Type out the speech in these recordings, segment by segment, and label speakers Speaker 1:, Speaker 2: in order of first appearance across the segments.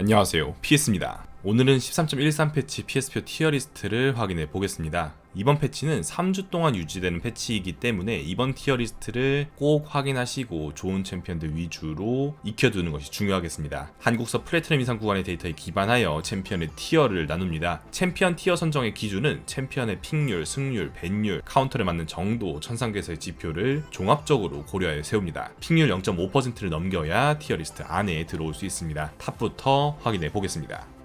Speaker 1: 안녕하세요. PS입니다. 오늘은 13.13 패치 PS표 티어리스트를 확인해 보겠습니다. 이번 패치는 3주 동안 유지되는 패치이기 때문에 이번 티어리스트를 꼭 확인하시고 좋은 챔피언들 위주로 익혀두는 것이 중요하겠습니다. 한국서 플래티넘 이상 구간의 데이터에 기반하여 챔피언의 티어를 나눕니다. 챔피언 티어 선정의 기준은 챔피언의 픽률, 승률, 밴률, 카운터를 맞는 정도, 천상계에서의 지표를 종합적으로 고려하여 세웁니다. 픽률 0.5%를 넘겨야 티어리스트 안에 들어올 수 있습니다. 탑부터 확인해 보겠습니다.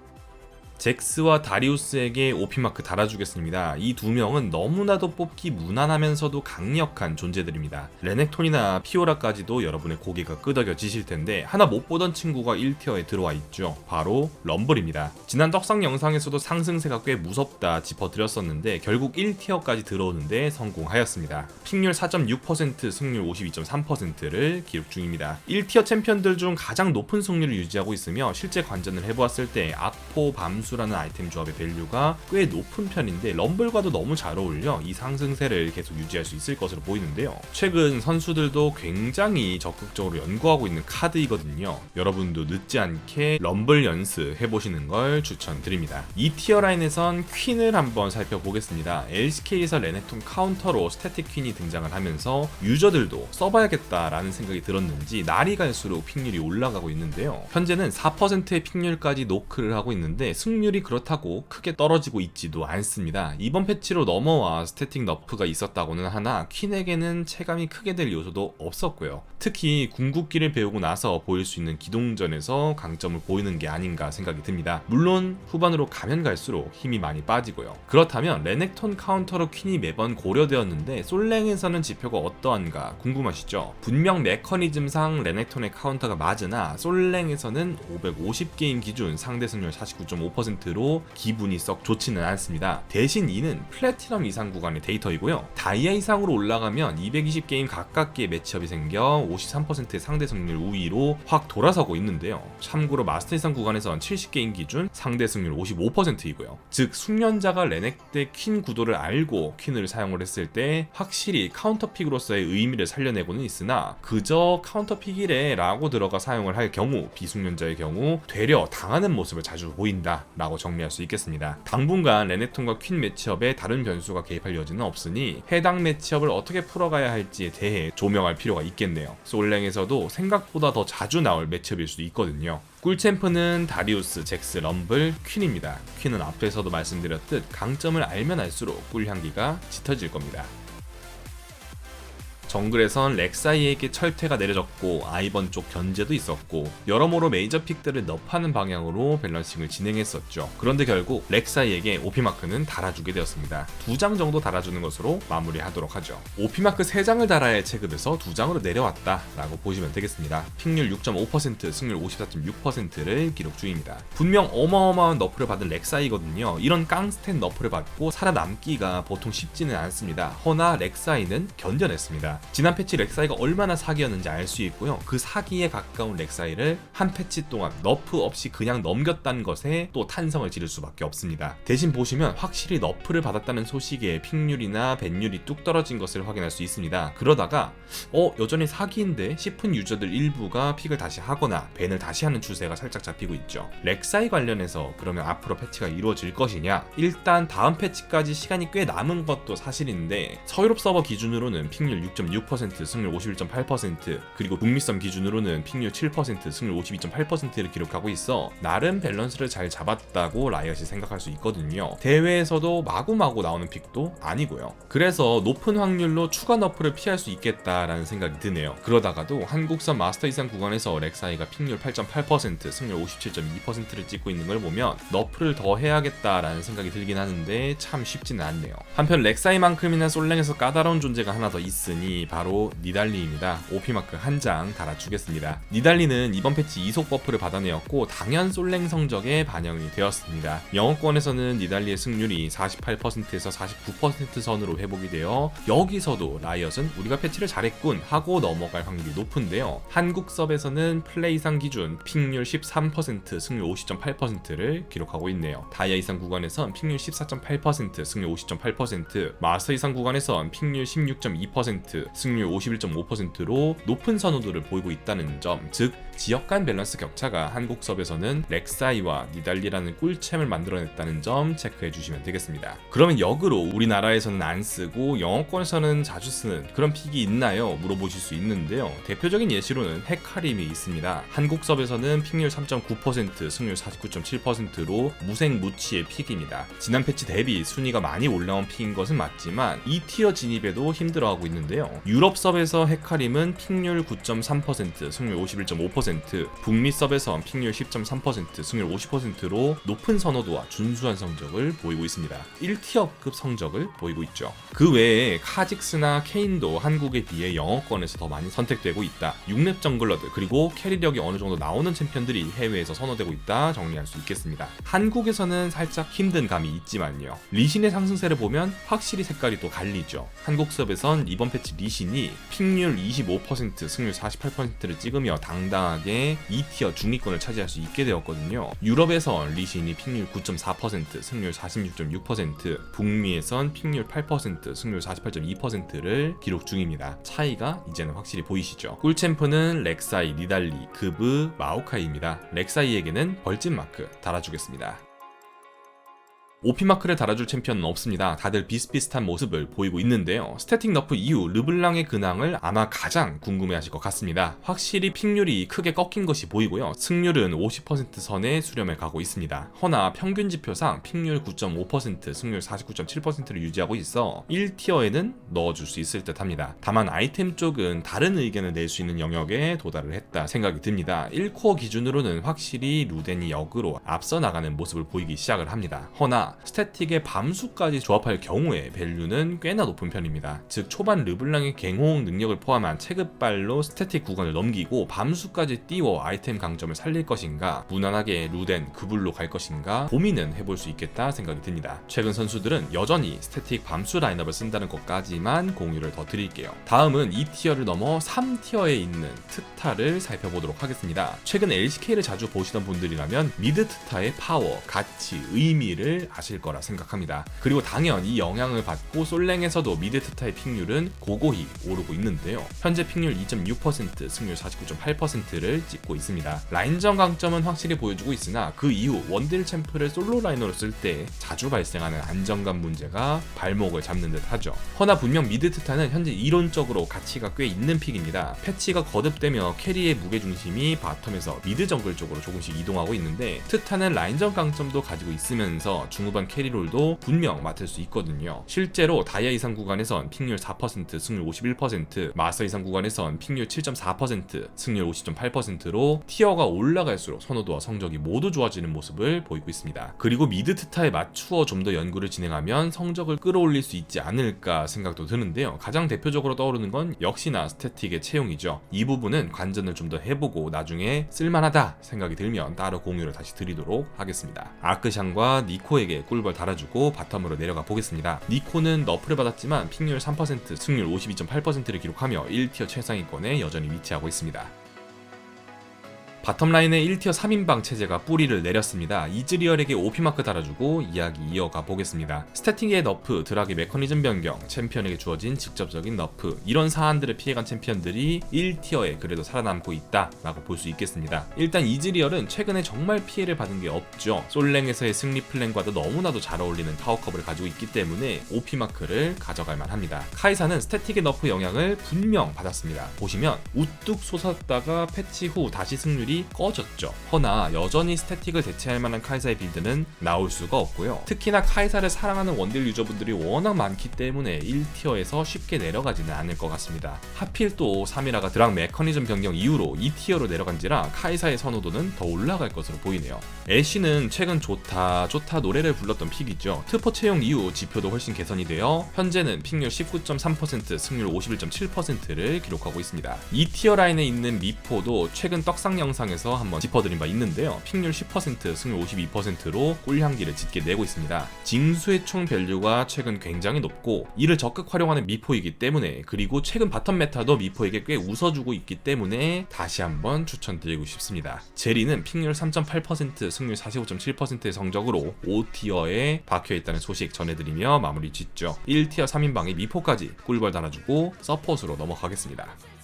Speaker 1: 잭스와 다리우스에게 오피마크 달아주겠습니다. 이 두 명은 너무나도 뽑기 무난하면서도 강력한 존재들입니다. 레넥톤이나 피오라까지도 여러분의 고개가 끄덕여지실 텐데 하나 못 보던 친구가 1티어에 들어와 있죠. 바로 럼블입니다. 지난 떡상 영상에서도 상승세가 꽤 무섭다 짚어드렸었는데 결국 1티어까지 들어오는데 성공하였습니다. 픽률 4.6% 승률 52.3%를 기록 중입니다. 1티어 챔피언들 중 가장 높은 승률을 유지하고 있으며 실제 관전을 해보았을 때 악포, 밤수 라는 아이템 조합의 밸류가 꽤 높은 편인데 럼블과도 너무 잘 어울려 이 상승세를 계속 유지할 수 있을 것으로 보이는데요. 최근 선수들도 굉장히 적극적으로 연구하고 있는 카드이거든요. 여러분도 늦지 않게 럼블 연습 해보시는 걸 추천드립니다. 이 티어 라인에선 퀸을 한번 살펴보겠습니다. LCK에서 레넥톤 카운터로 스태틱 퀸이 등장을 하면서 유저들도 써봐야겠다라는 생각이 들었는지 날이 갈수록 픽률이 올라가고 있는데요. 현재는 4%의 픽률까지 노크를 하고 있는데 승 률이 그렇다고 크게 떨어지고 있지도 않습니다. 이번 패치로 넘어와 스태틱 너프가 있었다고는 하나 퀸에게는 체감이 크게 될 요소도 없었고요. 특히 궁극기를 배우고 나서 보일 수 있는 기동전에서 강점을 보이는 게 아닌가 생각이 듭니다. 물론 후반으로 가면 갈수록 힘이 많이 빠지고요. 그렇다면 레넥톤 카운터로 퀸이 매번 고려되었는데 솔랭에서는 지표가 어떠한가 궁금하시죠? 분명 메커니즘상 레넥톤의 카운터가 맞으나 솔랭에서는 550게임 기준 상대 승률 49.5%로 기분이 썩 좋지는 않습니다. 대신 이는 플래티넘 이상 구간의 데이터이고요. 다이아 이상으로 올라가면 220게임 가깝게 매치업이 생겨 53%의 상대 승률 우위로 확 돌아서고 있는데요. 참고로 마스터 이상 구간에선 70게임 기준 상대 승률 55%이고요. 즉 숙련자가 레넥 대퀸 구도를 알고 퀸을 사용을 했을 때 확실히 카운터픽으로서의 의미를 살려내고는 있으나 그저 카운터픽이래 라고 들어가 사용을 할 경우 비숙련자의 경우 되려 당하는 모습을 자주 보인다 라고 정리할 수 있겠습니다. 당분간 레넥톤과 퀸 매치업에 다른 변수가 개입할 여지는 없으니 해당 매치업을 어떻게 풀어가야 할지에 대해 조명할 필요가 있겠네요. 솔랭에서도 생각보다 더 자주 나올 매치업일 수도 있거든요. 꿀챔프는 다리우스, 잭스, 럼블, 퀸입니다. 퀸은 앞에서도 말씀드렸듯 강점을 알면 알수록 꿀향기가 짙어질 겁니다. 정글에선 렉사이에게 철퇴가 내려졌고 아이번 쪽 견제도 있었고 여러모로 메이저 픽들을 넙하는 방향으로 밸런싱을 진행했었죠. 그런데 결국 렉사이에게 오피마크는 달아주게 되었습니다. 두 장 정도 달아주는 것으로 마무리하도록 하죠. 오피마크 3장을 달아야 할 체급에서 2장으로 내려왔다 라고 보시면 되겠습니다. 픽률 6.5%, 승률 54.6%를 기록 중입니다. 분명 어마어마한 너프를 받은 렉사이거든요. 이런 깡스텐 너프를 받고 살아남기가 보통 쉽지는 않습니다. 허나 렉사이는 견뎌냈습니다. 지난 패치 렉사이가 얼마나 사기였는지 알 수 있고요. 그 사기에 가까운 렉사이를 한 패치 동안 너프 없이 그냥 넘겼다는 것에 또 탄성을 지를 수밖에 없습니다. 대신 보시면 확실히 너프를 받았다는 소식에 픽률이나 밴률이 뚝 떨어진 것을 확인할 수 있습니다. 그러다가 어 여전히 사기인데 싶은 유저들 일부가 픽을 다시 하거나 밴을 다시 하는 추세가 살짝 잡히고 있죠. 렉사이 관련해서 그러면 앞으로 패치가 이루어질 것이냐? 일단 다음 패치까지 시간이 꽤 남은 것도 사실인데 서유럽 서버 기준으로는 픽률 6.6% 승률 51.8% 그리고 북미 썸 기준으로는 픽률 7% 승률 52.8%를 기록하고 있어 나름 밸런스를 잘 잡았다고 라이엇이 생각할 수 있거든요. 대회에서도 마구마구 나오는 픽도 아니고요. 그래서 높은 확률로 추가 너프를 피할 수 있겠다라는 생각이 드네요. 그러다가도 한국선 마스터 이상 구간에서 렉사이가 픽률 8.8% 승률 57.2%를 찍고 있는 걸 보면 너프를 더 해야겠다라는 생각이 들긴 하는데 참 쉽지는 않네요. 한편 렉사이만큼이나 솔랭에서 까다로운 존재가 하나 더 있으니 바로 니달리입니다. 오피마크 한 장 달아주겠습니다. 니달리는 이번 패치 이속 버프를 받아내었고 당연 솔랭 성적에 반영이 되었습니다. 영어권에서는 니달리의 승률이 48%에서 49% 선으로 회복이 되어 여기서도 라이엇은 우리가 패치를 잘했군 하고 넘어갈 확률이 높은데요. 한국 섭에서는 플레이 상 기준 픽률 13% 승률 50.8%를 기록하고 있네요. 다이아 이상 구간에선 픽률 14.8% 승률 50.8% 마스터 이상 구간에선 픽률 16.2% 50%, 승률 51.5%로 높은 선호도를 보이고 있다는 점, 즉 지역 간 밸런스 격차가 한국 섭에서는 렉사이와 니달리라는 꿀챔을 만들어냈다는 점 체크해 주시면 되겠습니다. 그러면 역으로 우리나라에서는 안 쓰고 영어권에서는 자주 쓰는 그런 픽이 있나요? 물어보실 수 있는데요. 대표적인 예시로는 헤카림이 있습니다. 한국 섭에서는 픽률 3.9%, 승률 49.7%로 무생 무치의 픽입니다. 지난 패치 대비 순위가 많이 올라온 픽인 것은 맞지만 2티어 진입에도 힘들어하고 있는데요. 유럽 섭에서 헤카림은 픽률 9.3%, 승률 51.5%, 북미 섭에서 픽률 10.3%, 승률 50%로 높은 선호도와 준수한 성적을 보이고 있습니다. 1티어급 성적을 보이고 있죠. 그 외에 카직스나 케인도 한국에 비해 영어권에서 더 많이 선택되고 있다. 6렙 정글러드 그리고 캐리력이 어느 정도 나오는 챔피언들이 해외에서 선호되고 있다 정리할 수 있겠습니다. 한국에서는 살짝 힘든 감이 있지만요. 리신의 상승세를 보면 확실히 색깔이 또 갈리죠. 한국 수업에선 이번 패치 리 신이 픽률 25%, 승률 48%를 찍으며 당당하게 2티어 중위권을 차지할 수 있게 되었거든요. 유럽에선 리신이 픽률 9.4%, 승률 46.6%, 북미에선 픽률 8%, 승률 48.2%를 기록 중입니다. 차이가 이제는 확실히 보이시죠? 꿀챔프는 렉사이, 니달리, 그브, 마오카이입니다. 렉사이에게는 벌집 마크 달아주겠습니다. 오피마크를 달아줄 챔피언은 없습니다. 다들 비슷비슷한 모습을 보이고 있는데요. 스태틱 너프 이후 르블랑의 근황을 아마 가장 궁금해하실 것 같습니다. 확실히 픽률이 크게 꺾인 것이 보이고요. 승률은 50% 선에 수렴해 가고 있습니다. 허나 평균 지표상 픽률 9.5%, 승률 49.7%를 유지하고 있어 1티어에는 넣어줄 수 있을 듯 합니다. 다만 아이템 쪽은 다른 의견을 낼 수 있는 영역에 도달을 했다 생각이 듭니다. 1코어 기준으로는 확실히 루덴이 역으로 앞서 나가는 모습을 보이기 시작을 합니다. 허나 스태틱의 밤수까지 조합할 경우에 밸류는 꽤나 높은 편입니다. 즉 초반 르블랑의 갱호응 능력을 포함한 체급발로 스태틱 구간을 넘기고 밤수까지 띄워 아이템 강점을 살릴 것인가 무난하게 루덴 그불로 갈 것인가 고민은 해볼 수 있겠다 생각이 듭니다. 최근 선수들은 여전히 스태틱 밤수 라인업을 쓴다는 것까지만 공유를 더 드릴게요. 다음은 2티어를 넘어 3티어에 있는 트타를 살펴보도록 하겠습니다. 최근 LCK를 자주 보시던 분들이라면 미드 트타의 파워, 가치, 의미를 아실 거라 생각합니다. 그리고 당연 이 영향을 받고 솔랭에서도 미드 트타의 픽률은 고고히 오르고 있는데요. 현재 픽률 2.6%, 승률 49.8%를 찍고 있습니다. 라인전 강점은 확실히 보여주고 있으나 그 이후 원딜 챔프를 솔로 라이너로 쓸 때 자주 발생하는 안정감 문제가 발목을 잡는 듯 하죠. 허나 분명 미드 트타는 현재 이론적으로 가치가 꽤 있는 픽입니다. 패치가 거듭되며 캐리의 무게중심이 바텀에서 미드 정글 쪽으로 조금씩 이동하고 있는데 트타는 라인전 강점도 가지고 있으면서 중 후반 캐리롤도 분명 맡을 수 있거든요. 실제로 다이아 이상 구간에선 픽률 4%, 승률 51%, 마서 이상 구간에선 픽률 7.4%, 승률 50.8%로 티어가 올라갈수록 선호도와 성적이 모두 좋아지는 모습을 보이고 있습니다. 그리고 미드 트타에 맞추어 좀 더 연구를 진행하면 성적을 끌어올릴 수 있지 않을까 생각도 드는데요. 가장 대표적으로 떠오르는 건 역시나 스태틱의 채용이죠. 이 부분은 관전을 좀 더 해보고 나중에 쓸만하다 생각이 들면 따로 공유를 다시 드리도록 하겠습니다. 아크샹과 니코에게 꿀벌 달아주고 바텀으로 내려가 보겠습니다. 니코는 너프를 받았지만 픽률 3%, 승률 52.8%를 기록하며 1티어 최상위권에 여전히 위치하고 있습니다. 바텀라인의 1티어 3인방 체제가 뿌리를 내렸습니다. 이즈리얼에게 OP마크 달아주고 이야기 이어가 보겠습니다. 스태틱의 너프, 드락의 메커니즘 변경, 챔피언에게 주어진 직접적인 너프 이런 사안들을 피해간 챔피언들이 1티어에 그래도 살아남고 있다 라고 볼 수 있겠습니다. 일단 이즈리얼은 최근에 정말 피해를 받은 게 없죠. 솔랭에서의 승리 플랜과도 너무나도 잘 어울리는 타워컵을 가지고 있기 때문에 OP마크를 가져갈 만합니다. 카이사는 스태틱의 너프 영향을 분명 받았습니다. 보시면 우뚝 솟았다가 패치 후 다시 승률이 꺼졌죠. 허나 여전히 스태틱을 대체할 만한 카이사의 빌드는 나올 수가 없고요. 특히나 카이사를 사랑하는 원딜 유저분들이 워낙 많기 때문에 1티어에서 쉽게 내려가지는 않을 것 같습니다. 하필 또 3이라가 드락 메커니즘 변경 이후로 2티어로 내려간지라 카이사의 선호도는 더 올라갈 것으로 보이네요. 애쉬는 최근 좋다 좋다 노래를 불렀던 픽이죠. 트포 채용 이후 지표도 훨씬 개선이 되어 현재는 픽률 19.3% 승률 51.7%를 기록하고 있습니다. 2티어 라인에 있는 미포도 최근 떡상 영상 영상에서 한번 짚어드린 바 있는데요. 픽률 10%, 승률 52%로 꿀향기를 짙게 내고 있습니다. 징수의 총 밸류가 최근 굉장히 높고 이를 적극 활용하는 미포이기 때문에 그리고 최근 바텀 메타도 미포에게 꽤 웃어주고 있기 때문에 다시 한번 추천드리고 싶습니다. 제리는 픽률 3.8%, 승률 45.7%의 성적으로 5티어에 박혀있다는 소식 전해드리며 마무리 짓죠. 1티어 3인방의 미포까지 꿀벌 달아주고 서폿으로 넘어가겠습니다.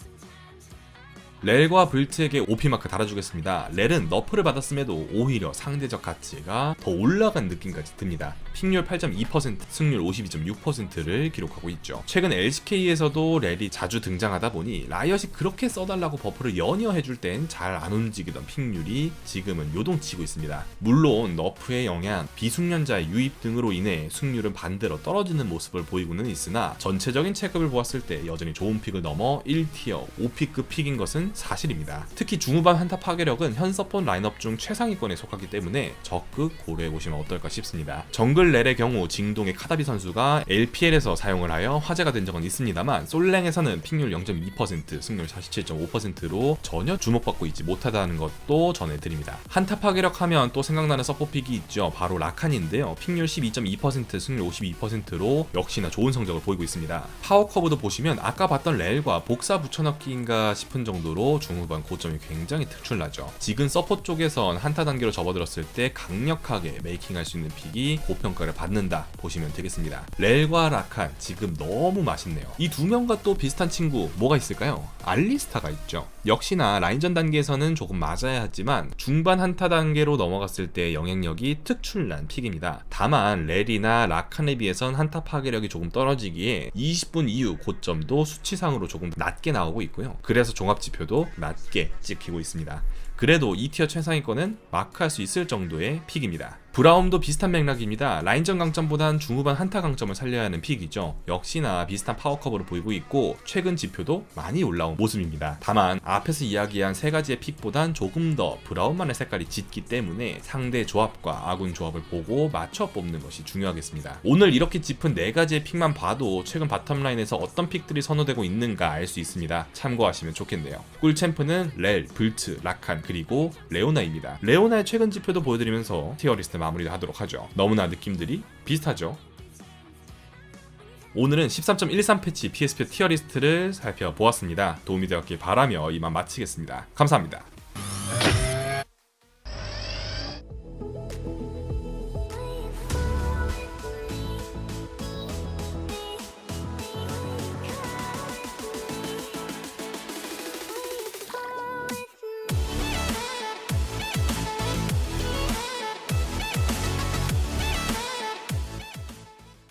Speaker 1: 렐과 불트에게 OP마크 달아주겠습니다. 렐은 너프를 받았음에도 오히려 상대적 가치가 더 올라간 느낌까지 듭니다. 픽률 8.2%, 승률 52.6%를 기록하고 있죠. 최근 LCK에서도 렐이 자주 등장하다 보니 라이엇이 그렇게 써달라고 버프를 연이어 해줄 땐 잘 안 움직이던 픽률이 지금은 요동치고 있습니다. 물론 너프의 영향, 비숙련자의 유입 등으로 인해 승률은 반대로 떨어지는 모습을 보이고는 있으나 전체적인 체급을 보았을 때 여전히 좋은 픽을 넘어 1티어 5피급 픽인 것은 사실입니다. 특히 중후반 한타 파괴력은 현 서폿 라인업 중 최상위권에 속하기 때문에 적극 고려해보시면 어떨까 싶습니다. 정글 렐의 경우 징동의 카다비 선수가 LPL에서 사용을 하여 화제가 된 적은 있습니다만 솔랭에서는 픽률 0.2%, 승률 47.5%로 전혀 주목받고 있지 못하다는 것도 전해드립니다. 한타 파괴력 하면 또 생각나는 서폿 픽이 있죠. 바로 라칸인데요. 픽률 12.2%, 승률 52%로 역시나 좋은 성적을 보이고 있습니다. 파워 커브도 보시면 아까 봤던 렐과 복사 붙여넣기인가 싶은 정도로 중후반 고점이 굉장히 특출나죠. 지금 서포 쪽에선 한타 단계로 접어들었을 때 강력하게 메이킹할 수 있는 픽이 고평가를 받는다 보시면 되겠습니다. 렐과 라칸 지금 너무 맛있네요. 이 두 명과 또 비슷한 친구 뭐가 있을까요? 알리스타가 있죠. 역시나 라인전 단계에서는 조금 맞아야 하지만 중반 한타 단계로 넘어갔을 때 영향력이 특출난 픽입니다. 다만 렐이나 라칸에 비해선 한타 파괴력이 조금 떨어지기에 20분 이후 고점도 수치상으로 조금 낮게 나오고 있고요. 그래서 종합 지표도 낮게 찍히고 있습니다. 그래도 2티어 최상위권은 마크할 수 있을 정도의 픽입니다. 브라움도 비슷한 맥락입니다. 라인전 강점보단 중후반 한타 강점을 살려야 하는 픽이죠. 역시나 비슷한 파워컵으로 보이고 있고 최근 지표도 많이 올라온 모습입니다. 다만 앞에서 이야기한 세 가지의 픽보단 조금 더 브라움만의 색깔이 짙기 때문에 상대 조합과 아군 조합을 보고 맞춰 뽑는 것이 중요하겠습니다. 오늘 이렇게 짚은 네 가지의 픽만 봐도 최근 바텀라인에서 어떤 픽들이 선호되고 있는가 알 수 있습니다. 참고하시면 좋겠네요. 꿀 챔프는 렐, 불트, 라칸 그리고 레오나입니다. 레오나의 최근 지표도 보여드리면서 티어리스트 마무리를 하도록 하죠. 너무나 느낌들이 비슷하죠. 오늘은 13.13 패치 PSP 티어리스트를 살펴보았습니다. 도움이 되었길 바라며 이만 마치겠습니다. 감사합니다.